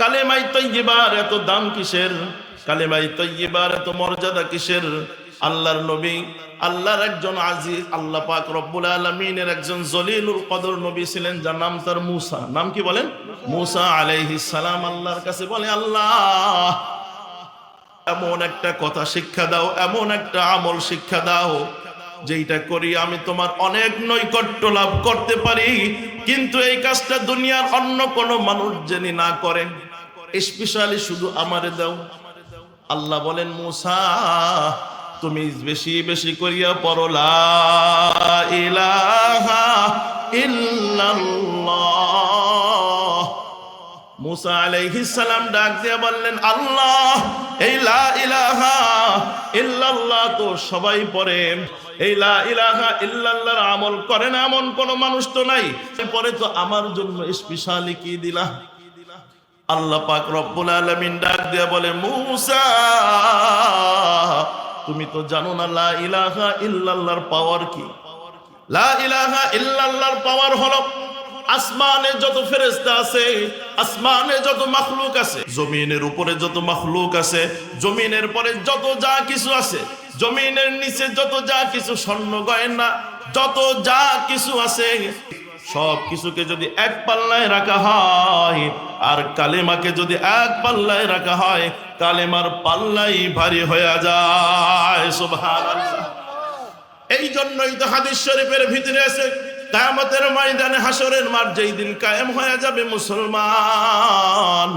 কালেমাই তৈবার এত দাম কিসের? কালেমাই তৈবার এত মর্যাদা কিসের? আল্লাহর নবী, আল্লাহর একজন আজিজ, আল্লাহ পাক রব্বুল আলমিনের একজন জলিলুল কদর নবী ছিলেন, যার নাম তার মুসা। নাম কি বলেন? মুসা আলাইহিস সালাম আল্লাহর কাছে বলে, আল্লাহ, এমন একটা কথা শিক্ষা দাও, এমন একটা আমল শিক্ষা দাও যেইটা করি আমি তোমার অনেক নৈকট্য লাভ করতে পারি, কিন্তু এই কাজটা দুনিয়ার অন্য কোন মানুষ যিনি না করে। স্পেশালি শুধু আমারে দাও। আল্লাহ বলেন, মুসা, তুমি বেশি বেশি করিয়া পড়লা ইলাহা ইল্লাল্লাহ। মুসা আলাইহিস সালাম ডাক দিয়ে বললেন, আল্লাহ, এই লা ইলাহা ইল্লাল্লাহ তো সবাই পড়ে এই লা ইলাহা ইল্লাল্লাহর আমল করে না এমন কোন মানুষ তো নাই। পরে তো আমার জন্য স্পেশালি কি দিলা? আল্লাহ পাক রব্বুল আলামিন ডাক দিয়ে বলে, মুসা, তুমি তো জানো না লা ইলাহা ইল্লাল্লাহর পাওয়ার কি? লা ইলাহা ইল্লাল্লাহর পাওয়ার হলো আসমানে যত ফেরেশতা আছে, আসমানে যত মাখলুক আছে, জমিনের উপরে যত মাখলুক আছে, জমিনের পরে যত যা কিছু আছে, জমিনের নিচে যত যা কিছু স্বর্ণ গয়না, যত যা কিছু আছে, সব কিছুকে যদি এক পাল্লায় রাখা হয়, আর কালেমাকে যদি এক পাল্লায় রাখা হয়, কালেমার পাল্লাই ভারী হয়ে যায় এই জন্যই তো হাদিস শরীফের ভিতরে আছে কায়ামতের ময়দানে হাসরের মাঠ যেই দিন কায়েম হয়ে যাবে মুসলমান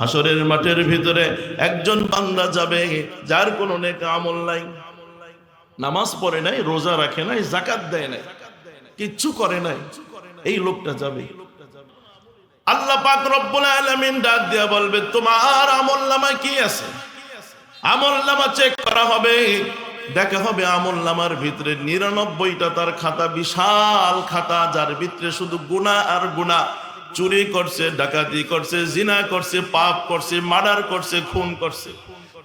হাসরের মাঠের ভিতরে একজন বান্দা যাবে, যার কোনো নেক আমল নাই। নামাজ পড়ে নাই, রোজা রাখে নাই জাকাত দেয় নাই, কিচ্ছু করে নাই, এই লোকটা যাবে। আল্লাহ পাক রব্বুল আলামিন ডাক দিয়া বলবে, তোমার আমল নামায় কি আছে? আমল নামা চেক করা হবে। দেখা হবে আমল নামার ভিতরে নিরানব্বইটা তার খাতা, বিশাল খাতা, যার ভিতরে শুধু গুণা আর গুণা চুরি করছে, ডাকাতি করছে, জিনা করছে, পাপ করছে, মার্ডার করছে, খুন করছে।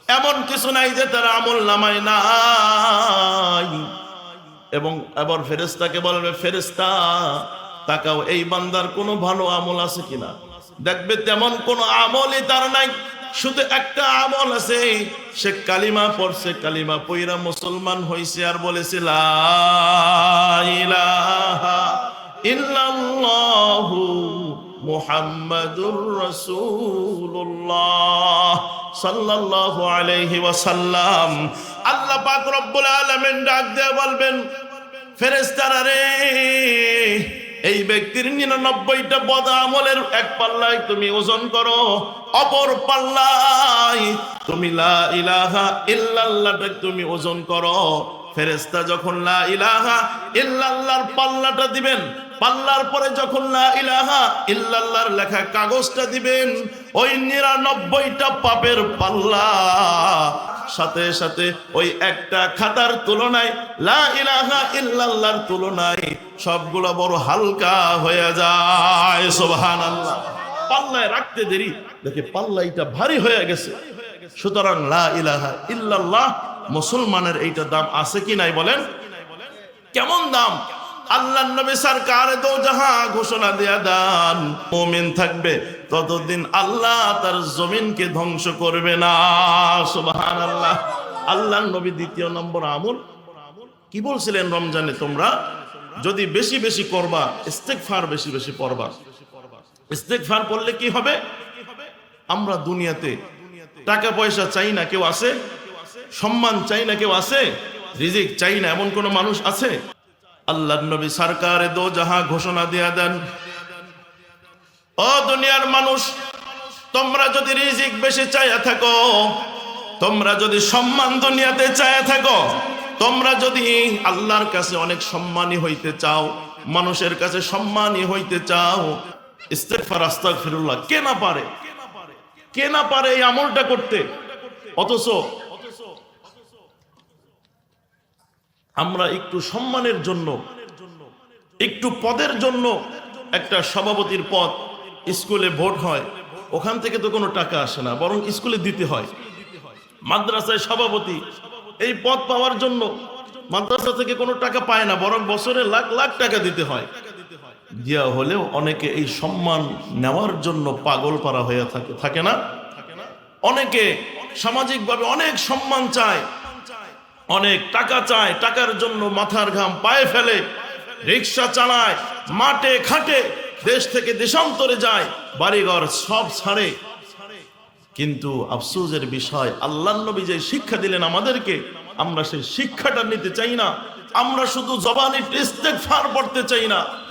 এমন কিছু নাই যে তার আমল নামায় নাই। এবং এবার ফেরেস্তাকে বলবে ফেরেস্তা তাকাও, এই বান্দার কোনো ভালো আমল আছে কিনা? দেখবে তেমন কোনো আমলই তার নাই। শুধু একটা আমল আছে। সে কালিমা পড়ছে, কালিমা পইরা মুসলমান হইছে আর বলেছে ইল্লাল্লাহু মুহাম্মাদুর রাসূলুল্লাহ সাল্লাল্লাহু আলাইহি ওয়াসাল্লাম। আল্লাহ পাক রব্বুল আলামিন ডাক দিয়ে বলবেন, ফেরেশতারা রে, এই ব্যক্তির নিরানব্বইটা বদ আমলের এক পাল্লায় তুমি ওজন করো। অপর পাল্লায়, তুমি লা ইলাহা ইল্লাল্লাহটা তুমি ওজন করো। ফেরেস্তা যখন লা ইলাহা ইল্লাল্লাহর পাল্লাটা দিবেন, পাল্লার পরে যখন লা ইলাহা ইল্লাল্লাহর লেখা কাগজটা দিবেন, ওই নিরানব্বইটা পাপের পাল্লা, সাথে সাথে ওই একটা খাতার তুলনায় লা ইলাহা ইল্লাল্লাহর তুলনায় সবগুলো বড় হালকা হয়ে যায়। সুবহানাল্লাহ। পাল্লায় রাখতে দেরি। দেখে পাল্লাইটা ভারী হয়ে গেছে। সুতরাং লা ইলাহা ইল্লাল্লাহ, মুসলমানের এইটা দাম আছে কি নাই বলেন? কেমন দাম? আল্লাহ নবী সরকার দো জাহা ঘোষণা দেয়া দান, মুমিন থাকবে, ততদিন আল্লাহ তার জমিনকে ধ্বংস করবে না। সুবহানাল্লাহ। আল্লাহ নবী দ্বিতীয় নম্বর আমল। কি বলছিলেন রমজানে তোমরা? যদি বেশি বেশি করবা, ইস্তেগফার বেশি বেশি পড়বা। ইস্তেগফার পড়লে কি হবে? আমরা দুনিয়াতে টাকা পয়সা চাই না কেউ আছে? সম্মান চাই না কেউ আছে? রিজিক চাই না, এমন কোন মানুষ আছে? আল্লাহ নবী সরকারে দো জাহা ঘোষণা দিয়া দেন। ও দুনিয়ার মানুষ, তোমরা যদি রিজিক বেশি চাইয়া থাকো, তোমরা যদি সম্মান দুনিয়াতে চাইয়া থাকো, তোমরা যদি আল্লাহর কাছে অনেক সম্মানী হইতে চাও, মানুষের কাছে সম্মানী হইতে চাও ইস্তেগফার, আস্তাগফিরুল্লাহ। কে না পারে? কে না পারে এই আমলটা করতে? অথচ আমরা একটু সম্মানের জন্য, একটু পদের জন্য একটা সভাপতির পদ স্কুলে ভোট হয়। ওখান থেকে তো কোনো টাকা আসে না, বরং স্কুলে দিতে হয়। মাদ্রাসায় সভাপতি, এই পদ পাওয়ার জন্য মাদ্রাসা থেকে কোনো টাকা পায় না, বরং বছরে লাখ লাখ টাকা দিতে হয়। দিয়া হলেও অনেকে এই সম্মান নেওয়ার জন্য পাগল পারা হয়ে থাকে থাকে না? অনেকে সামাজিকভাবে অনেক সম্মান চায়, অনেক টাকা চায়, টাকার জন্য মাথার ঘাম পায়ে ফেলে, রিক্সা চালায়, মাঠে খাটে দেশ থেকে দেশান্তরে যায়, বাড়িঘর সব ছাড়ে। কিন্তু আফসোসের বিষয় আল্লাহ নবী যে শিক্ষা দিলেন আমাদেরকে, আমরা সেই শিক্ষাটা নিতে চাই না। আমরা শুধু জবানি ইস্তেগফার পড়তে চাই না।